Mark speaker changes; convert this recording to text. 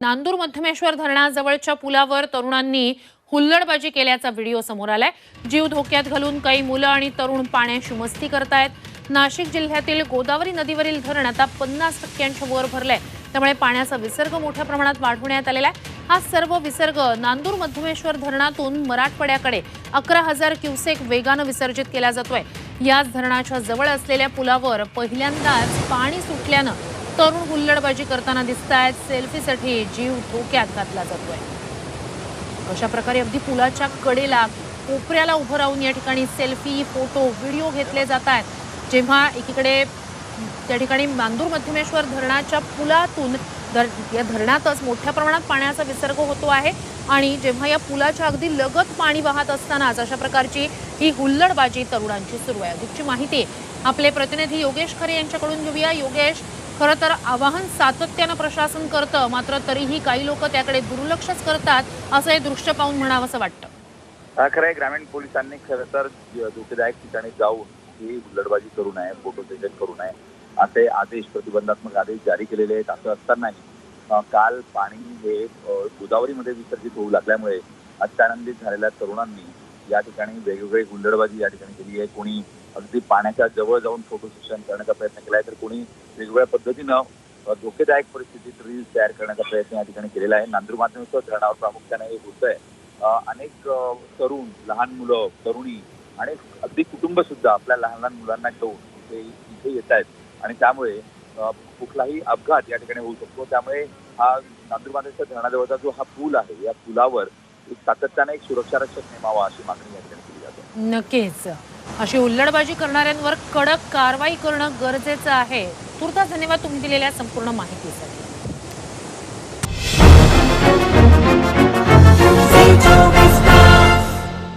Speaker 1: नांदूर मध्यमेश्वर धरणाजवळच्या पुलावर तरुणांनी हुल्लडबाजी केल्याचा व्हिडिओ समोर आलाय. जीव धोक्यात घालून काही मुलं आणि तरुण पाण्याशी मस्ती करतायत. नाशिक जिल्ह्यातील गोदावरी नदीवरील धरण आता पन्नास टक्क्यांच्या वर भरलंय. त्यामुळे पाण्याचा विसर्ग मोठ्या प्रमाणात वाढवण्यात आलेला आहे. हा सर्व विसर्ग नांदूर मध्यमेश्वर धरणातून मराठवाड्याकडे अकरा हजार क्युसेक वेगानं विसर्जित केला जातोय. याच धरणाच्या जवळ असलेल्या पुलावर पहिल्यांदाच पाणी सुटल्यानं तरुण हुल्लडबाजी करताना दिसत आहेत सेल्फीसाठी जीव धोक्यात घातला जातोय. अशा प्रकारे अगदी पुलाच्या कडेला कोपऱ्याला उभं राहून या ठिकाणी सेल्फी फोटो व्हिडिओ घेतले जात आहेत जेव्हा एकीकडे त्या ठिकाणी मांदूर मध्यमेश्वर धरणाच्या पुलातून धर या धरणातच मोठ्या प्रमाणात पाण्याचा विसर्ग होतो आहे आणि जेव्हा या पुलाच्या अगदी लगत पाणी वाहत असतानाच अशा प्रकारची ही हुल्लडबाजी तरुणांची सुरू आहे. अधिकची माहिती आपले प्रतिनिधी योगेश खरे यांच्याकडून घेऊया. योगेश खरं तर आवाहन सातत्यानं प्रशासन करतं मात्र तरीही काही लोक त्याकडे दुर्लक्षच करतात असं हे दृश्य पाहून म्हणावंसं वाटतं.
Speaker 2: खरं आहे. ग्रामीण पोलिसांनी खरं तर धोकेदायक ठिकाणी जाऊन ही हुल्लडबाजी करू नये फोटो सेशन करू नये असे आदेश प्रतिबंधात्मक आदेश जारी केलेले आहेत असं असतानाही काल पाणी हे गोदावरीमध्ये विसर्जित होऊ लागल्यामुळे अत्यानंदित झालेल्या तरुणांनी या ठिकाणी वेगवेगळी हुल्लडबाजी या ठिकाणी केली आहे. कोणी अगदी पाण्याच्या जवळ जाऊन फोटो सेशन करण्याचा प्रयत्न केला आहे तर कोणी वेगवेगळ्या पद्धतीनं धोकेदायक परिस्थितीत रील्स तयार करण्याचा प्रयत्न या ठिकाणी केलेला आहे. नांदूर माध्यमिक धरणावर प्रामुख्याने हे होत आहे अनेक तरुण लहान मुलं तरुणी आणि अगदी कुटुंब सुद्धा आपल्या लहान लहान मुलांना घेऊन इथे इथे येत आहेत. आणि त्यामुळे कुठलाही अपघात या ठिकाणी होऊ शकतो. त्यामुळे हा नांदूर माध्यमिक धरणाजवळचा जो हा पूल आहे या पुलावर एक सातत्याने एक सुरक्षारक्षक नेमावा अशी मागणी या ठिकाणी केली जाते.
Speaker 1: नक्कीच. अशी हुल्लडबाजी करणाऱ्यांवर कडक कारवाई करणं गरजेचं आहे. तुर्तास धन्यवाद तुम्ही दिलेल्या संपूर्ण माहितीसाठी.